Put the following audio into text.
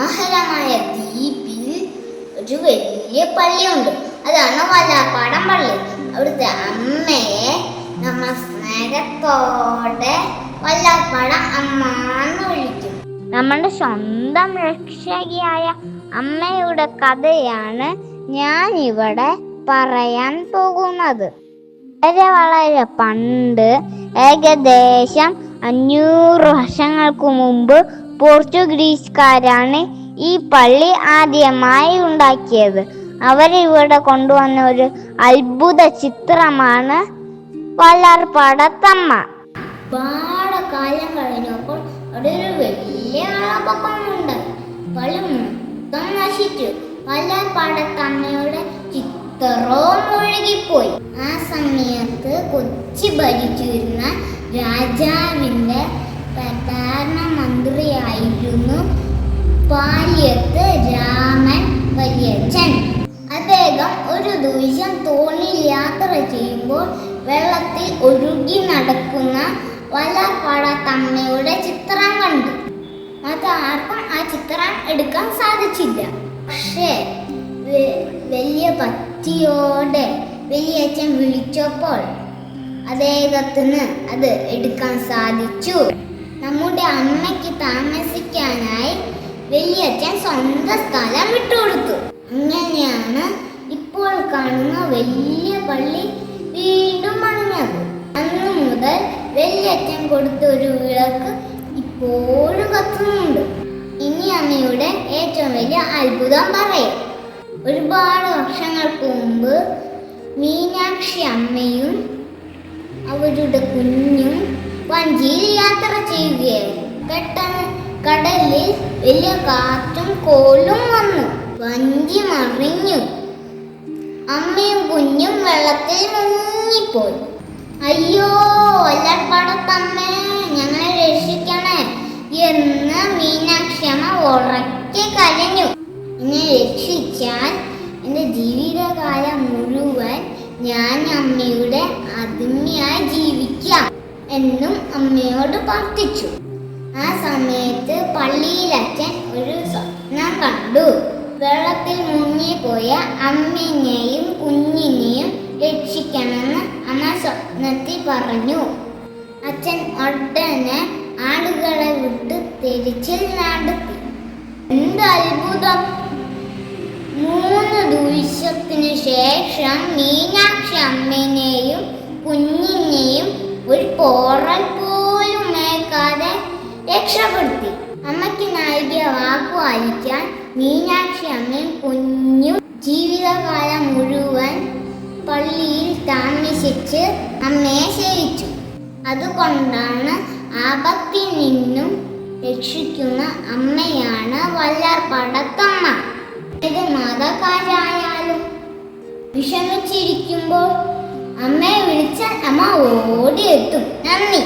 മനോഹരമായ ദ്വീപിൽ ഒരു വലിയ പള്ളിയുണ്ട്. അതാണ് വല്ലാപ്പാടം പള്ളി. അവിടുത്തെ അമ്മയെ നമ്മ സ്നേഹത്തോടെ വല്ലാപ്പാടം അമ്മ എന്ന് വിളിക്കും. നമ്മുടെ സ്വന്തം രക്ഷകിയായ അമ്മയുടെ കഥയാണ് ഞാൻ ഇവിടെ പറയാൻ പോകുന്നത്. വളരെ വളരെ പണ്ട് ഏകദേശം അഞ്ഞൂറ് വർഷങ്ങൾക്ക് മുമ്പ് പോർച്ചുഗീസുകാരാണ് ഈ പള്ളി ആദ്യമായി ഉണ്ടാക്കിയത്. അവരിവിടെ കൊണ്ടുവന്ന ഒരു അത്ഭുത ചിത്രമാണ് വല്ലാർപാടത്തമ്മ ഒരുപാട് കാലം കഴിഞ്ഞപ്പോൾ അവിടെ ഒരു വലിയ വെള്ളപ്പൊക്കമുണ്ട് പള്ളി മൊത്തം നശിച്ചു. വല്ലാർപാടത്തമ്മയുടെ ചിത്രവും ഒഴുകിപ്പോയി. ആ സമയത്ത് കൊച്ചി ഭരിച്ചിരുന്ന രാജാവിന്റെ പ്രധാനമന്ത്രിയായിരുന്നു പാലിയത്ത് രാമൻ വലിയച്ഛൻ. അദ്ദേഹം ഒരു ദിവസം തോണിൽ യാത്ര ചെയ്യുമ്പോൾ വെള്ളത്തിൽ ഒഴുകി നടക്കുന്ന വലപ്പാട തമ്മയുടെ ചിത്രം കണ്ടു. അത് ആർക്കും ആ ചിത്രം എടുക്കാൻ സാധിച്ചില്ല. പക്ഷേ വലിയ ഭക്തിയോടെ വലിയച്ഛൻ വിളിച്ചപ്പോൾ അദ്ദേഹത്തിന് അത് എടുക്കാൻ സാധിച്ചു. നമ്മുടെ അമ്മയ്ക്ക് താമസിക്കാനായി വലിയച്ഛൻ സ്വന്തം സ്ഥലം വിട്ടുകൊടുത്തു. അങ്ങനെയാണ് ഇപ്പോൾ കാണുന്ന വലിയ പള്ളി വീണ്ടും മണിഞ്ഞത് അന്ന് മുതൽ വലിയച്ഛൻ കൊടുത്ത ഒരു വിളക്ക് ഇപ്പോഴും കത്തുന്നുണ്ട്. ഇനി അമ്മയുടെ ഏറ്റവും വലിയ അത്ഭുതം പറയാം. ഒരുപാട് വർഷങ്ങൾക്ക് മുമ്പ് മീനാക്ഷി അമ്മയും അവരുടെ കുഞ്ഞും വഞ്ചിയിൽ യാത്ര ചെയ്യുകയായിരുന്നു. പെട്ടെന്ന് കടലിൽ വലിയ കാറ്റും കോലും വന്നു. വഞ്ചി മറിഞ്ഞു. അമ്മയും കുഞ്ഞും വെള്ളത്തിൽ മുങ്ങിപ്പോയി. അയ്യോ വല്ലപ്പടത്തമ്മേ ഞങ്ങളെ രക്ഷിക്കണേ എന്ന് മീനാക്ഷമ ഉറക്കെ കരഞ്ഞു. എന്നെ രക്ഷിച്ചാൽ എന്റെ ജീവിതകാലം മുഴുവൻ ഞാൻ അമ്മയുടെ അടിമയായി ജീവിക്കാം എന്നും അമ്മയോട് പ്രാർത്ഥിച്ചു. അച്ഛൻ ഒരു സ്വപ്നം കണ്ടു. വെള്ളത്തിൽ മുങ്ങിപ്പോയ അമ്മയെയും കുഞ്ഞിനെയും രക്ഷിക്കണമെന്ന് അമ്മ സ്വപ്നത്തിൽ പറഞ്ഞു. അച്ഛൻ ഉടനെ ആളുകളെ വിട്ട് തിരിച്ചിൽ നടത്തി. എന്ത് അത്ഭുതം. മൂന്ന് ദിവസത്തിനു ശേഷം മീനാക്ഷി അമ്മേനെയും കുഞ്ഞിനെയും ഒരു പോറൽ പോലും മേക്കാതെ രക്ഷപ്പെടുത്തി. അമ്മയ്ക്ക് നൽകിയ വാക്കു വായിക്കാൻ മീനാക്ഷി അമ്മയും കുഞ്ഞും ജീവിതകാലം മുഴുവൻ പള്ളിയിൽ താമസിച്ച് അമ്മയെ സേവിച്ചു. അതുകൊണ്ടാണ് ആപത്തിൽ നിന്നും രക്ഷിക്കുന്ന അമ്മയാണ് വല്ലാർപ്പടത്തമ്മ ഇത് മതക്കാരായാലും വിഷമിച്ചിരിക്കുമ്പോൾ അമ്മയെ വിളിച്ചാൽ അമ്മ ഓടിയെത്തും. നന്ദി.